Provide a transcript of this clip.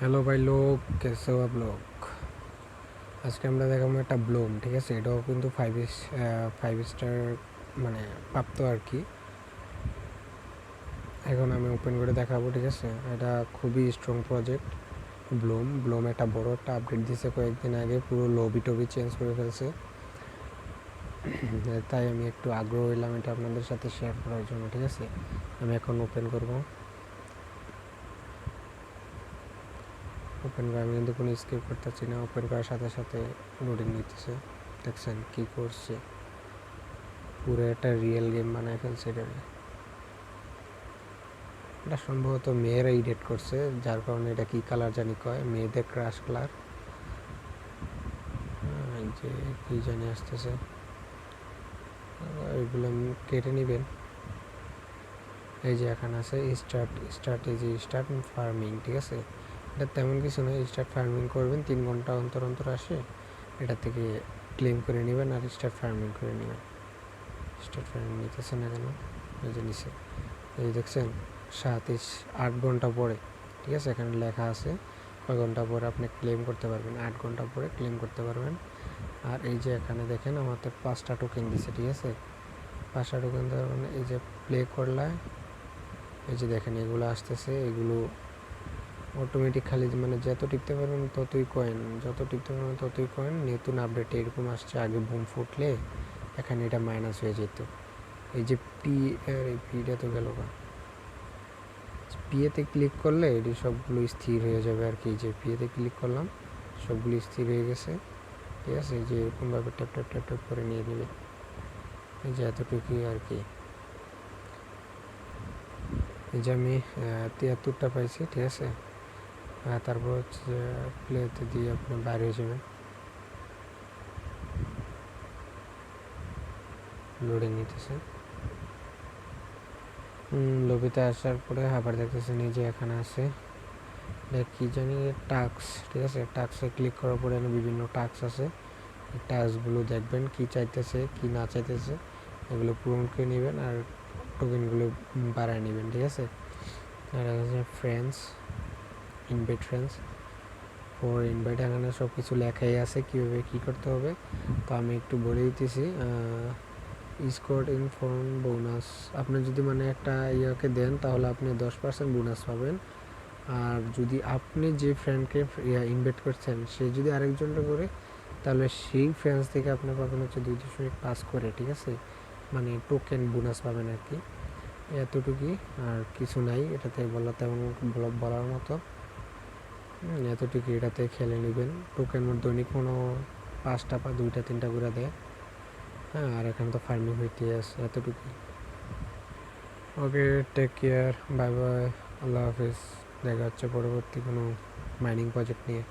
Hello ভাই লোক, কেসে বা ব্লগ আজকে আমরা দেখাবো একটা ব্লুম ঠিক আছে? এটাও কিন্তু ফাইভ ফাইভ স্টার মানে প্রাপ্ত আর কি। এখন আমি ওপেন করে দেখাবো, ঠিক আছে? এটা খুবই স্ট্রং প্রজেক্ট ব্লুম। ব্লুম একটা বড় একটা আপডেট দিয়েছে কয়েকদিন আগে, পুরো লবি টবি চেঞ্জ করে ফেলছে। তাই আমি একটু আগ্রহ হইলাম এটা আপনাদের সাথে শেয়ার করার জন্য, ঠিক আছে? আমি এখন ওপেন করব। ওপেন করে আমি কিন্তু কোনো স্কিপ করতেছি না। ওপেন করার সাথে সাথে লোডিং নিতেছে। দেখছেন কি করছে? পুরো একটা রিয়েল গেম বানায় ফেলছে এটা এটা সম্ভবত মেয়েরা ইডিট করছে, যার কারণে এটা কি কালার জানি কয়? মেয়েদের ক্রাশ কালার যে কি জানি আসতেছে। এগুলো কেটে নেবেন। এই যে এখানে আছে স্টার্ট স্ট্র্যাটেজি স্টার্ট ফার্মিং ঠিক আছে? এটা তেমন কিছু নয় স্টার্ট ফার্মিং করবেন, তিন ঘণ্টা অন্তর অন্তর আসে, এটা থেকে ক্লেম করে নেবেন আর স্টার্ট ফার্মিং করে নেবেন। স্টার্ট ফার্মিং নিতেছে না কেন? এই নিচে। এই দেখছেন, সাত আট ঘণ্টা পরে, ঠিক আছে? এখানে লেখা আছে কয় ঘণ্টা পরে আপনি ক্লেম করতে পারবেন, আট ঘণ্টা পরে ক্লেম করতে পারবেন। আর এই যে এখানে দেখেন, আমাদের পাঁচটা টোকেন দিছে, ঠিক আছে? পাঁচটা টোকেন দেওয়ার মানে এই যে প্লে করলে এই যে দেখেন, এগুলো আসতেছে, এগুলো অটোমেটিক খালি মানে যত টিপতে পারবেন ততই কয়েন যত টিপতে পারবেন ততই কয়েন নতুন আপডেট এরকম আসছে, আগে বুম ফুটলে এখানে এটা মাইনাস হয়ে যেত। এই যে পি এই পিটা তো গেল বা পিএতে ক্লিক করলে এটি সবগুলো স্থির হয়ে যাবে আর কি যে পিএতে ক্লিক করলাম, সবগুলো স্থির হয়ে গেছে। ঠিক আছে যে এরকমভাবে ট্যাপ ট্যাপ ট্যাপ ট্যাপ করে নিয়ে নেবে এই যে এতটুকুই আর কি। এই যে আমি তিয়াত্তরটা পাইছি, ঠিক আছে। তারপর হচ্ছে প্লেতে দিয়ে আপনি বাইরে হয়ে যাবেন লোডিং নিতেছে। লবিতে আসার পরে আবার দেখতেছেন এই যে এখানে আছে। কি জানি টাক্স ঠিক আছে? টাক্সে ক্লিক করার পরে বিভিন্ন টাক্স আছে। টাস্কগুলো দেখবেন কি চাইতেছে, কি না চাইতেছে, এগুলো পূরণ করে নেবেন আর টোকেনগুলো বাড়ায় নেবেন, ঠিক আছে? আর friends invite friends for invite এখানে সব কিছু লেখাই আছে, কীভাবে কী করতে হবে, তো আমি একটু বলে দিতেছি। স্কোর ইন ফোন বোনাস আপনি যদি মানে একটা ইয়াকে দেন, তাহলে আপনি দশ পার্সেন্ট বোনাস পাবেন। আর যদি আপনি যে ফ্রেন্ডকে ইনভাইট করছেন, সে যদি আরেকজনটা করে, তাহলে সেই ফ্রেন্ডস থেকে আপনি পাবেন হচ্ছে দুই দশমিক পাস করে, ঠিক আছে? মানে টোকেন বোনাস পাবেন আর কি। এতটুকুই। আর কিছু নাই, এটাতে বলা তেমন বলার মতো। এতটুকু এটাতে খেলে নেবেন। টোকেন দৈনিক কোনো পাঁচটা বা দুইটা, তিনটা করে দেয়। হ্যাঁ আর এখানে তো ফার্মিং হইতে আছে এতটুকুই okay take care bye bye আল্লাহ হাফিজ। দেখা হচ্ছে পরবর্তী কোনো মাইনিং প্রজেক্ট নিয়ে।